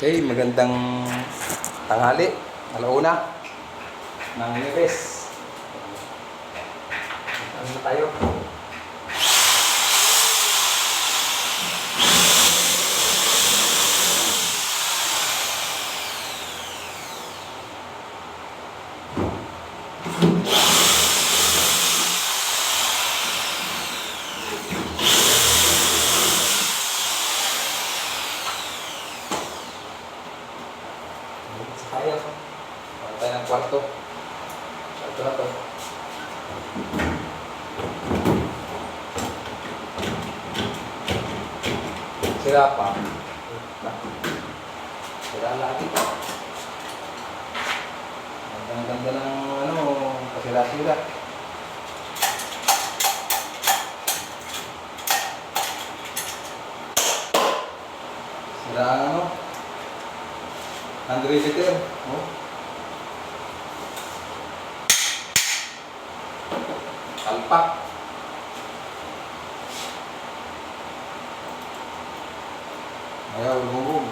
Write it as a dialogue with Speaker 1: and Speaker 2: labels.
Speaker 1: Okay, magandang tanghali. Alauna ng Nieves. Ano na tayo? Sa tayo. Ano tayo ng kwarto? Kwarto na to. Sira pa. Sira lagi. Ang ganda ng ano, kasira-sira. Sira ano, Hand repeater. Oh. Kalpak. Ayaw, lumubog.